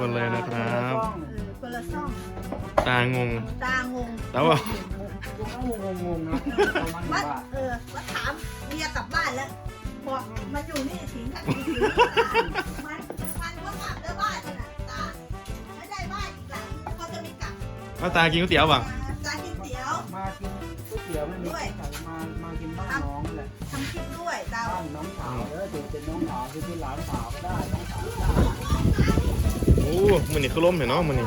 คนเลยนะครับ เออคนละซ่องตางง ตางงแล้วว่ากูก็งงงๆนะประมาณว่าว่าเออว่าถามเมียกลับบ้านแล้วบอกมาอยู่นี่สิงห์สิงห์มันมันก็กลับแล้วบ้านน่ะตาไม่ได้บ้านอีกหลังเขาจะไม่กลับเอาตากินก๋วยเตี๋ยวป่ะตากินเตี๋ยวมากินก๋วยเตี๋ยวไม่มีที่ไหนมามากินบ้านน้องแหละทำคลิปด้วยดาวบ้านน้องสาวเออถึงเป็นน้องสาวคือเป็นหลานสาวก็ได้น้องสาวก็ได้โอ้มันนี่คือล้มเห็นเนาะมันนี่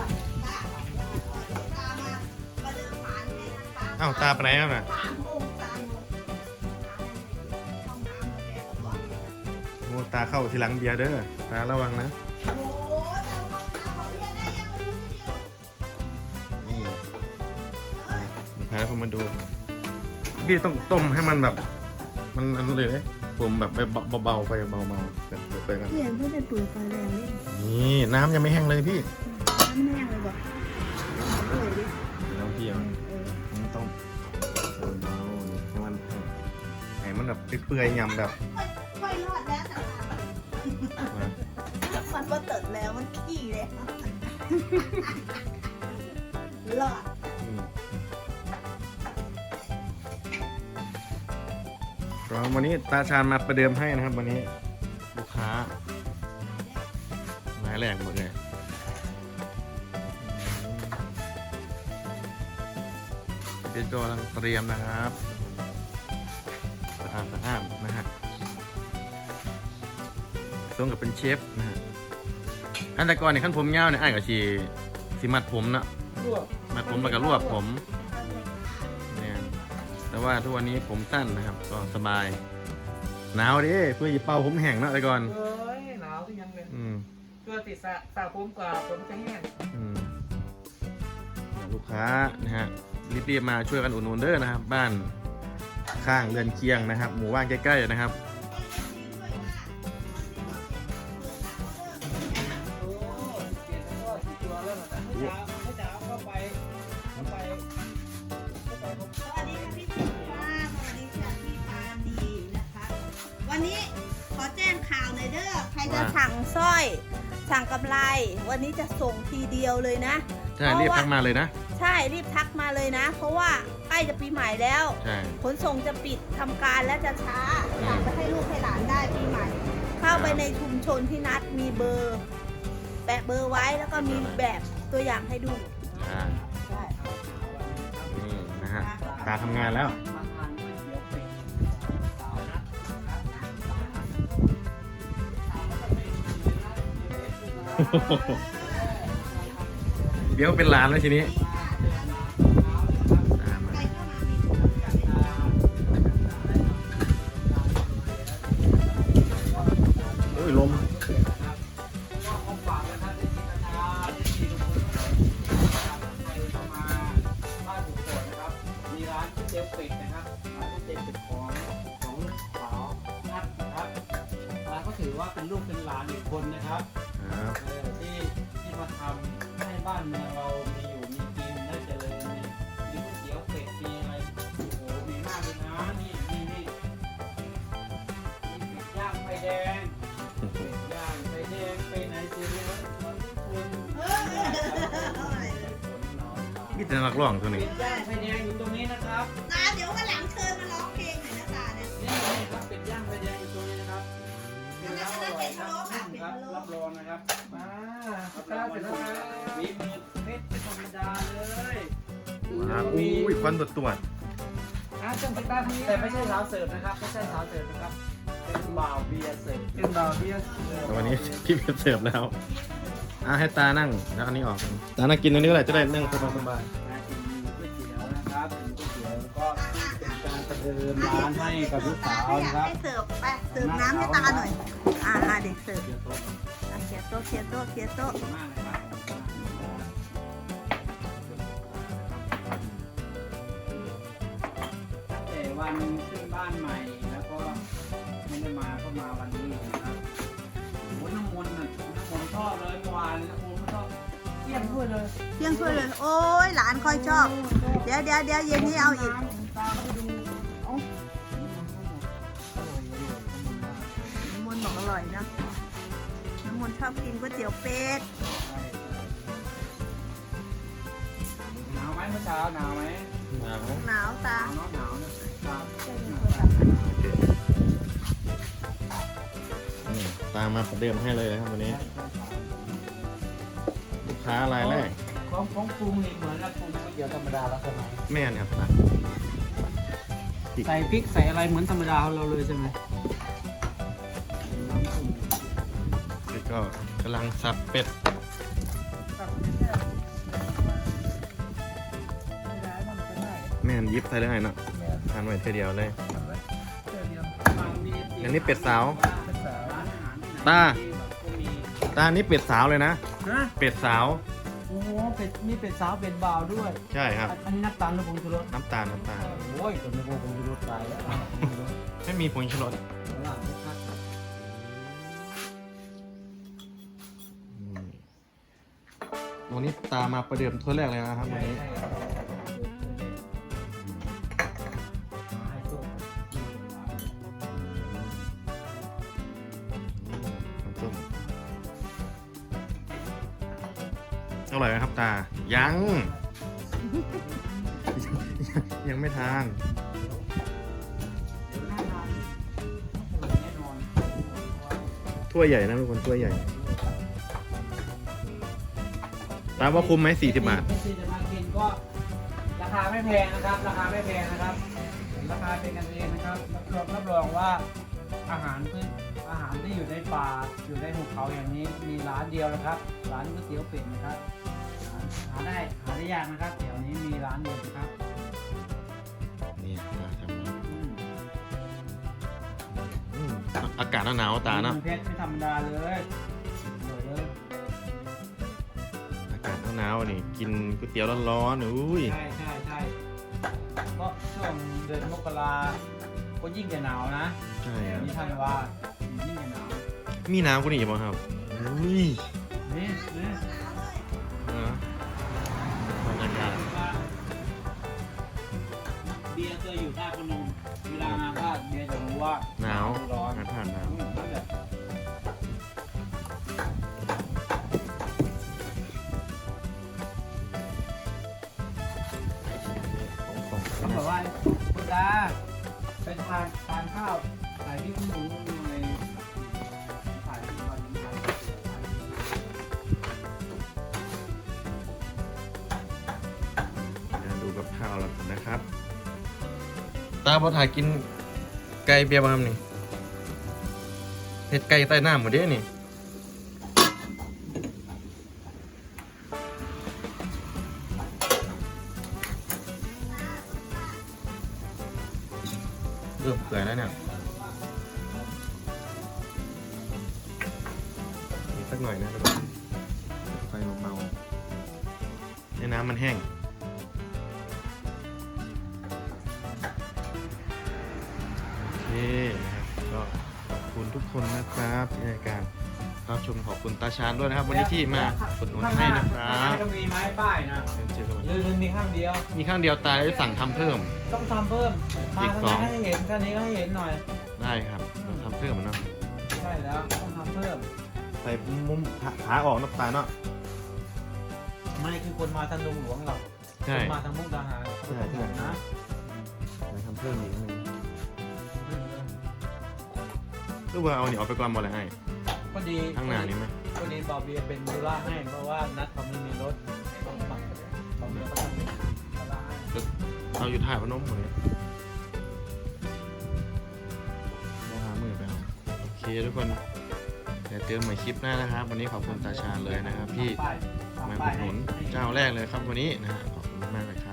เอ้าวตาไปไหนแล้วน่ะโอ้ตาเข้าทีหลังเบียร์เด้อตาระวังนะนี่นี่พาผมมาดูพี่ต้องต้มให้มันแบบ มันอันนั้นเลย ลยผมแบบไปเบาๆไปเบาๆเปิดเปิดกันเรียนเพื่อจะปุ๋ยไฟแรงนี่นี่น้ำยังไม่แห้งเลยพี่น้ำแห้งเลยบอกเออดิน้ำพี่ยังเออมันต้องเบาๆนี่ให้มันแห้งให้มันแบบเปื่อยๆยำแบบค่อยรอดแล้วแต่นะมันก็เติดแล้วมันขี้เลยรอด ก็วันนี้ตาชาญมาประเดิมให้นะครับวันนี้ลูกค้าไม้แรงหมดเลยเป็นตัวกำลังเตรียมนะครับสะอาดสะอาดนะฮะตรงกับเป็นเชฟนะฮะขั้นแต่ก่อนเนี่ยขั้นผมยาวเนี่ยไอ้ายกับชีสิมัดผมเนาะลวกมัดผมแล้วก็รวบผมเนี่ย แต่ว่าทุกวันนี้ผมสั้นนะครับ ก็สบาย หนาวดิเพื่อจะเป่าผมแห้งเนาะแต่ก่อน เอ้ยหนาวที่ยังเลยอืมเพื่อติดสระสระผมกว่าผมจะแห้งอืมลูกค้านะฮะรีบๆมาช่วยกันอุดหนุนเด้อนะครับ บ้านข้างเรือนเคียงนะครับ หมู่บ้านใกล้ๆนะครับ สั่งสร้อย สั่งกำไร วันนี้จะส่งทีเดียวเลยนะใช่รีบทักมาเลยนะใช่รีบทักมาเลยนะ เพราะว่าใกล้จะปีใหม่แล้ว ใช่ขนส่งจะปิดทำการและจะช้าอยากจะให้ลูกให้หลานได้ปีใหม่ เข้าไปในชุมชนที่นัดมีเบอร์แปะเบอร์ไว้แล้วก็มีแบบตัวอย่างให้ดูอ่าใช่นี่นะฮะตาทำงานแล้ว เดี๋ยวเป็นหลานแล้วทีนี้ นี่จะนักร้องตัวนี้เป็ดย่างไฟแดงอยู่ตรงนี้นะครับตาเดี๋ยววันหลังเชิญมาร้องเพลงหน่อยนะตาเนี่ย นี่นี่ครับเป็ดย่างไฟแดงอยู่ตรงนี้นะครับเป็นน้ำอร่อยครับครับรับรองนะครับมาครับเสร็จแล้วครับมีมือเม็ดไม่ธรรมดาเลยครับอุ้ยควันตรวจตรวจอะจังไปตาทีแต่ไม่ใช่สาวเสิร์ฟนะครับไม่ใช่สาวเสิร์ฟนะครับเป็นบ่าวเบียร์เสิร์ฟเป็นบ่าวเบียร์เสิร์ฟแต่วันนี้พี่เป็นเสิร์ฟแล้วอะให้ตานั่งแล้วอันนี้ออกตานั่งกินตรงนี้ก็ได้จะได้นั่งสบายส เป็นการประเดิมร้านให้กับลูกสาวนะครับ ให้เสิร์ฟไปเสิร์ฟน้ำให้ตาหน่อย อ่าอ่าเด็กเสิร์ฟเดี๋ยวโต๊ะอะเคลียร์โต๊ะเคลียร์โต๊ะเคลียร์โต๊ะมากนะครับตั้งแต่วันขึ้นบ้านใหม่แล้วก็ไม่ได้มาก็มาวันนี้นะครับโอ้ยน้ำมนต์น่ะน้ำมนต์ชอบเลยเมื่อวานน้ำมนต์ก็ชอบเที่ยงด้วยเลยเที่ยงถ้วยเลย โอ้ยหลานคอยชอบ เดี๋ยวเดี๋ยวเดี๋ยวเย็นนี้เอาอีก ตาไปดู่อยนะน้ำมนชอบกินก๋วยเตี๋ยวเป็ดหนาวไหมเมื่ช้าหนาวไหมหนาวหนาวตาะหนาวตาตามมาประเดิมให้เลยนะครับวันนี้ ลูกค้าอะไรแรกของของปรุงนี่เหมือนกับปรุงก๋วยเตี๋ยวธรรมดาแล้วใช่ไหมแม่นครับใส่พริกใส่อะไรเหมือนธรรมดาของเราเลยใช่ไหม ก็กำลังสับเป็ด แม่นยิบใส่เลยเนาะทานไว้เทีเดียวเลย อันนี้เป็ดสาว ตา ตา นี่เป็ดสาวเลยนะ ฮะเป็ดสาว โอ้โหเป็ดมีเป็ดสาวเป็ดบ่าวด้วย ใช่ครับ อันนี้น้ำตาลหรือผงชูรสน้ำตาลน้ำตาล โอ้ยตัวนี้ผงชูรสตายแล้ว ไม่มีผงชูรส นนี้ตามมาประเดิมถ้วยแรกเลยนะครับวันนี้น้ำส้มอร่อยไหมครับตา ยัง ยังไม่ทานถ้วยใหญ่นะทุกคนถ้วยใหญ่ ตามว่าคุ้มไหมสี่สิบบาทที่จะมากินก็ราคาไม่แพงนะครับ ราคาไม่แพงนะครับ ราคาเป็นกันเองนะครับรับรองรับรองว่าอาหารพื้นอาหารที่อยู่ในป่าอยู่ในหุบเขาอย่างนี้มีร้านเดียวนะครับ ร้านก๋วยเตี๋ยวเป็ดนะครับหาหาได้หาได้ยากนะครับแถวนี้มีร้านเดียวนะครับนี่มาทำนี้อืมอืมอากาศหนาวๆตาเนาะเพชรไม่ธรรมดาเลย หนาวๆนี่กินก๋วยเตี๋ยวร้อนๆอุ้ย ใช่ใช่ใช่ก็ช่วงเดือนมกราก็ยิ่งจะหนาวนะใช่ครับนี่ท่านว่ายิ่งจะหนาวมีน้ำกูนี่อยู่ป่ะครับอุ้ยนี่นี่นะบรรยากาศเบียร์เคยอยู่ท่าพนมเวลามาก็เบียร์จะรู้ว่าหนาวร้อนอากาศหนาว อืมนั่นแหล คุณดาไปทานทานข้าวถ่ายที่คุณหนูในถ่ายที่วันนี้ถ่ายเดี๋ยวดูกับข้าวแล้วกันนะครับ ตาบอถ่ายกินไก่เบียร์บ้างนี่เห็ดไก่ใต้น้ำหมดเด้นี่ น้ำมันแห้ง โอเคนะครับก็ขอบคุณทุกคนนะครับที่ในการรับชมขอบคุณตาชานด้วยนะครับ วันนี้ที่มาอุดหนุนให้นะครับข้างหน้าก็มีไม้ป้ายนะเจอกันใหม่หรือหรือมีข้างเดียว มีข้างเดียวตาได้สั่งทำเพิ่ม ต้องทำเพิ่ม มาอีกทางสองนี้ให้เห็นท่างนี้ก็ให้เห็นหน่อย ได้ครับต้องทำเพิ่มเนาะใช่แล้ว ต้องทำเพิ่ม ใส่มุมขาขาออกน้ำตาเนาะ ไม่คือคนมาทางดงหลวงหรอกใช่คนมาทางมุกดาหารใช่ใช่ นะใส่ทำเพิ่มอีกนิดนึงหรือว่าเอาเนี่ยเอาไปก่อนบอลอะไรให้ก็ดีข้างหน้านี้ไหมก็ดีบอเบียเป็นดูล่าให้เพราะว่านัดเขาไม่มีรถต้องปักบอเบียก็ทำเป็นดูล่าให้เอาอยู่ถ่ายพนมหมดเลยได้หามือไปเอาโอเคทุกคนเดี๋ยวเจอกันใหม่คลิปหน้านะครับ วันนี้ขอบคุณตาชาญเลยนะครับที่ป้าย มาอุดหนุนเจ้าแรกเลยครับวันนี้นะฮะขอบคุณมากเลยครับ